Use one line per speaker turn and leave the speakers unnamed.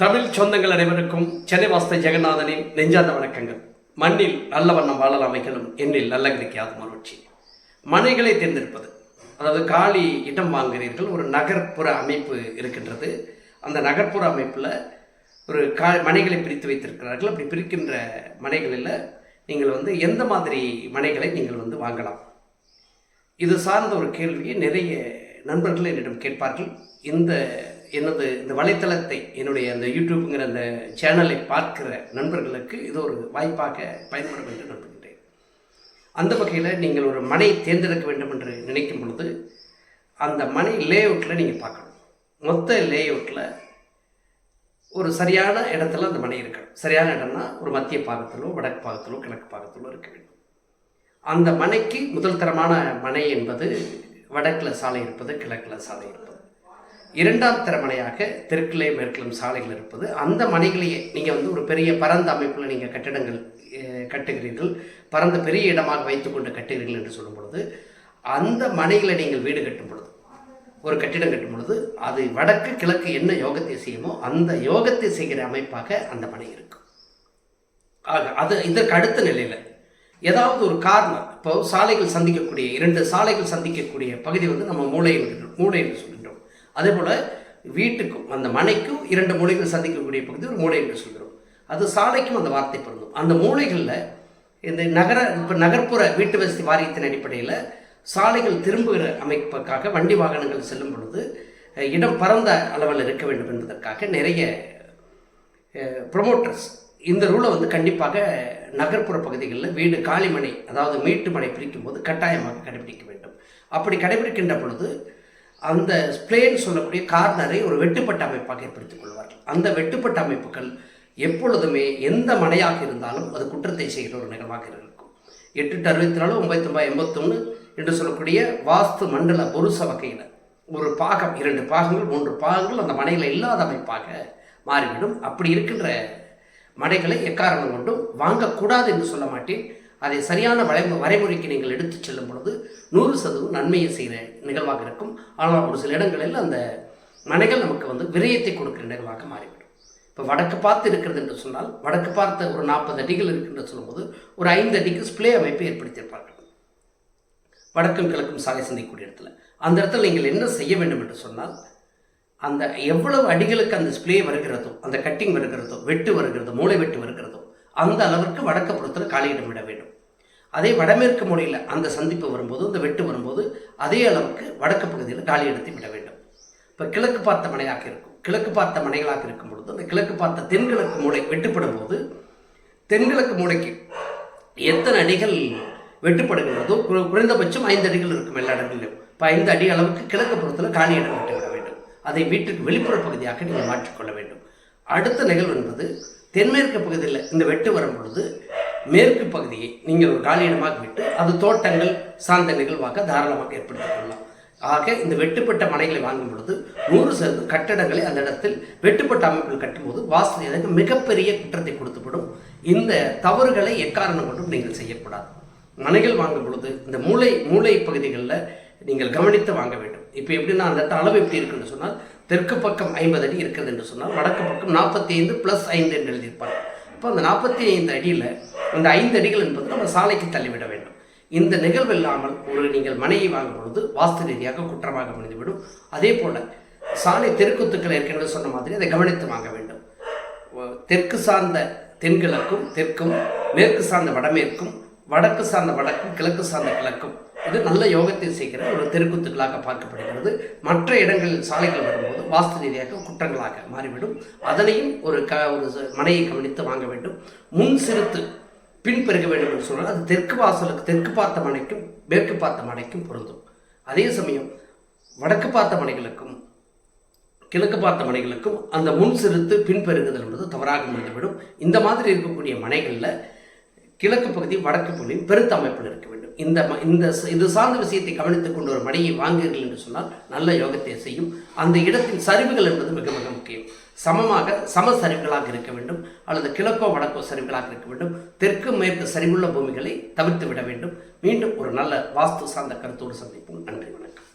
தமிழ் சொந்தங்கள் அனைவருக்கும் சென்னை வாஸ்த ஜெகநாதனின் நெஞ்சார்ந்த வணக்கங்கள். மண்ணில் நல்ல வண்ணம் வாழல் அமைகளும் எண்ணில் நல்ல கிடைக்காத மகிழ்ச்சி மனைகளை தேர்ந்தெடுப்பது. அதாவது காலி இடம் வாங்குகிறீர்கள். ஒரு நகர்ப்புற அமைப்பு இருக்கின்றது. அந்த நகர்ப்புற அமைப்பில் ஒரு கா மனைகளை பிரித்து வைத்திருக்கிறார்கள். அப்படி பிரிக்கின்ற மனைகளில் நீங்கள் வந்து எந்த மாதிரி மனைகளை நீங்கள் வந்து வாங்கலாம்? இது சார்ந்த ஒரு கேள்வியை நிறைய நண்பர்கள் என்னிடம் கேட்பார்கள். இந்த எனது இந்த வலைத்தளத்தை என்னுடைய அந்த யூடியூப்புங்கிற அந்த சேனலை பார்க்கிற நண்பர்களுக்கு இது ஒரு வாய்ப்பாக பயன்படும் என்று நம்புகின்றேன். அந்த வகையில் நீங்கள் ஒரு மனை தேர்ந்தெடுக்க வேண்டும் என்று நினைக்கும் பொழுது அந்த மனை லேஅவுட்டில் நீங்கள் பார்க்கணும். மொத்த லேஅவுட்டில் ஒரு சரியான இடத்துல அந்த மனை இருக்கணும். சரியான இடம்னா ஒரு மத்திய பாகத்திலோ வடக்கு பாகத்திலோ கிழக்கு பாகத்திலோ இருக்க வேண்டும். அந்த மனைக்கு முதல் தரமான மனை என்பது வடக்கில் சாலை இருப்பது கிழக்கில் சாலை இருப்பது. இரண்டாம் தர மனையாக தெற்கிலே மேற்கிலும் சாலைகள் இருப்பது. அந்த மனைகளையே நீங்கள் வந்து ஒரு பெரிய பரந்த அமைப்பில் நீங்கள் கட்டிடங்கள் கட்டுகிறீர்கள். பரந்த பெரிய இடமாக வைத்துக்கொண்டு கட்டுகிறீர்கள் என்று சொல்லும் பொழுது அந்த மனைகளை நீங்கள் வீடு கட்டும் பொழுது ஒரு கட்டிடம் கட்டும் பொழுது அது வடக்கு கிழக்கு என்ன யோகத்தை செய்யுமோ அந்த யோகத்தை செய்கிற அமைப்பாக அந்த மனை இருக்கும். ஆக அது இதற்கு அடுத்த நிலையில் ஏதாவது ஒரு காரணம் இப்போ சாலைகள் சந்திக்கக்கூடிய இரண்டு சாலைகள் சந்திக்கக்கூடிய பகுதி வந்து நம்ம மூளை மூளை என்று சொல்லுவோம் அதே போல் வீட்டுக்கும் அந்த மனைக்கும் இரண்டு மூலைகள் சந்திக்கக்கூடிய பகுதி ஒரு மூளை என்று சொல்கிறோம். அது சாலைக்கும் அந்த வார்த்தை பொருந்தும். அந்த மூலைகளில் இந்த நகர இப்போ நகர்ப்புற வீட்டு வசதி வாரியத்தின் அடிப்படையில் சாலைகள் திரும்புகிற அமைப்புக்காக வண்டி வாகனங்கள் செல்லும் பொழுது இடம் பரந்த அளவில் இருக்க வேண்டும் என்பதற்காக நிறைய ப்ரொமோட்டர்ஸ் இந்த ரூலை வந்து கண்டிப்பாக நகர்ப்புற பகுதிகளில் வீடு காலிமனை அதாவது மீட்டு மனை பிரிக்கும் போது கட்டாயமாக கடைபிடிக்க வேண்டும். அப்படி கடைபிடிக்கின்ற பொழுது அந்த ஸ்ப்ளேன்னு சொல்லக்கூடிய கார்னரை ஒரு வெட்டுப்பட்ட அமைப்பாக ஏற்படுத்திக் கொள்வார்கள். அந்த வெட்டுப்பட்ட அமைப்புகள் எப்பொழுதுமே எந்த மனையாக இருந்தாலும் அது குற்றத்தை செய்கிற ஒரு நிகழ்வாக இருக்கும். எட்டு அறுபத்தி நாலு ஒன்பத்தி ஒன்பது எண்பத்தொன்று என்று சொல்லக்கூடிய வாஸ்து மண்டல புருஷ வகையில் ஒரு பாகம் இரண்டு பாகங்கள் மூன்று பாகங்கள் அந்த மனையில் இல்லாத அமைப்பாக மாறிவிடும். அப்படி இருக்கின்ற மனைகளை எக்காரணம் கொண்டும் வாங்கக்கூடாது என்று சொல்ல மாட்டேன். அதை சரியான வரை வரைமுறைக்கு நீங்கள் எடுத்துச் செல்லும் பொழுது நூறு சதவீதம் நன்மையை செய்கிற நிகழ்வாக இருக்கும். ஆனால் ஒரு சில இடங்களில் அந்த மனைகள் நமக்கு வந்து விரயத்தை கொடுக்கிற நிகழ்வாக மாறிவிடும். இப்போ வடக்கு பார்த்து இருக்கிறது என்று சொன்னால் வடக்கு பார்த்த ஒரு நாற்பது அடிகள் இருக்கின்ற சொல்லும்போது ஒரு ஐந்து அடிக்கு ஸ்ப்ளே அமைப்பை ஏற்படுத்தியிருப்பார்கள். வடக்கும் கிழக்கும் சாலை சிந்திக்கக்கூடிய இடத்துல. அந்த இடத்துல நீங்கள் என்ன செய்ய வேண்டும் என்று சொன்னால் அந்த எவ்வளவு அடிகளுக்கு அந்த ஸ்ப்ளே வருகிறதோ அந்த கட்டிங் வருகிறதோ வெட்டு வருகிறதோ மூளை வெட்டு வருகிறதோ அந்த அளவிற்கு வடக்கு புறத்தில் காலியிடம் விட வேண்டும். அதே வடமேற்கு மூலையில் அந்த சந்திப்பு வரும்போது அந்த வெட்டு வரும்போது அதே அளவுக்கு வடக்கு பகுதியில் காலி இடத்தை விட வேண்டும். இப்போ கிழக்கு பார்த்த மனையாக இருக்கும். கிழக்கு பார்த்த மனைகளாக இருக்கும் பொழுது அந்த கிழக்கு பார்த்த தென்கிழக்கு மூளை வெட்டுப்படும் போது தென்கிழக்கு மூளைக்கு எத்தனை அடிகள் வெட்டுப்படுகிறதோ குறைந்தபட்சம் ஐந்து அடிகள் இருக்கும் எல்லா இடங்களிலும். இப்போ ஐந்து அடி அளவுக்கு கிழக்கு புறத்தில் காலி இடம் விட்டுவிட வேண்டும். அதை வீட்டுக்கு வெளிப்புற பகுதியாக நீங்கள் மாற்றிக்கொள்ள வேண்டும். அடுத்த நிகழ்வு என்பது தென்மேற்கு பகுதியில் இந்த வெட்டு வரும் பொழுது மேற்கு பகுதியை நீங்கள் ஒரு காலியிடமாக இடமாக விட்டு அது தோட்டங்கள் சார்ந்த நிகழ்வாக தாராளமாக ஏற்படுத்திக் கொள்ளலாம். ஆக இந்த வெட்டுப்பட்ட மனைகளை வாங்கும் பொழுது நூறு சதவீதம் கட்டடங்களை அந்த இடத்தில் வெட்டுப்பட்ட அமைப்பில் கட்டும்போது வாஸ்து எனக்கு மிகப்பெரிய குற்றத்தை கொடுத்துவிடும். இந்த தவறுகளை எக்காரணம் கொண்டும் நீங்கள் செய்யக்கூடாது. மனைகள் வாங்கும் பொழுது இந்த மூளை மூளை பகுதிகளில் நீங்கள் கவனித்து வாங்க வேண்டும். இப்போ எப்படின்னா அந்த இடத்துல அளவு எப்படி இருக்குன்னு சொன்னால் தெற்கு பக்கம் ஐம்பது அடி இருக்கிறது என்று சொன்னால் வடக்கு பக்கம் நாற்பத்தி ஐந்து ப்ளஸ் ஐந்து என்று எழுதியிருப்பாங்க. அப்போ அந்த நாற்பத்தி ஐந்து அடியில் அந்த ஐந்து அடிகள் என்பது நம்ம சாலைக்கு தள்ளிவிட வேண்டும். இந்த நிகழ்வு இல்லாமல் ஒரு நீங்கள் மனையை வாங்கும் பொழுது வாஸ்து ரீதியாக குற்றமாக முடிந்துவிடும். அதே போல் சாலை தெருக்குத்துக்கள் ஏற்கனவே சொன்ன மாதிரி அதை கவனித்து வாங்க வேண்டும். தெற்கு சார்ந்த தென்கிழக்கும் தெற்கும் மேற்கு சார்ந்த வடமேற்கும் வடக்கு சார்ந்த வடக்கும் கிழக்கு சார்ந்த கிழக்கும். இது நல்ல யோகத்தை செய்கிற ஒரு தெருக்குத்துக்களாக பார்க்கப்படுகிறது. மற்ற இடங்களில் சாலைகள் வரும்போது வாஸ்து ரீதியாக குற்றங்களாக மாறிவிடும். அதனையும் ஒரு க ஒரு மனையை கவனித்து வாங்க வேண்டும். முன் சிறுத்து பின் பெருக வேண்டும் என்று சொன்னால் அது தெற்கு வாசலுக்கு தெற்கு பார்த்த மனைக்கும் மேற்கு பார்த்த மனைக்கும் பொருந்தும். அதே சமயம் வடக்கு பார்த்த மனைகளுக்கும் கிழக்கு பார்த்த மனைகளுக்கும் அந்த முன் சிறுத்து பின் பெருகுதல் என்பது தவறாக முடிந்துவிடும். இந்த மாதிரி இருக்கக்கூடிய மனைகளில் கிழக்கு பகுதி வடக்கு பகுதி பெருத்த அமைப்பில் இருக்க வேண்டும். இந்த இந்த இது சார்ந்த விஷயத்தை கவனித்துக் கொண்டு ஒரு மடையை வாங்குகிறீர்கள் என்று சொன்னால் நல்ல யோகத்தை செய்யும். அந்த இடத்தின் சரிவுகள் என்பது மிக மிக முக்கியம். சமமாக சம சரிவுகளாக இருக்க வேண்டும். அல்லது கிழக்கோ வடக்கோ சரிவுகளாக இருக்க வேண்டும். தெற்கு மேற்கு சரிவுள்ள பூமிகளை தவிர்த்து விட வேண்டும். மீண்டும் ஒரு நல்ல வாஸ்து சார்ந்த கருத்தோடு சந்திப்போம். நன்றி வணக்கம்.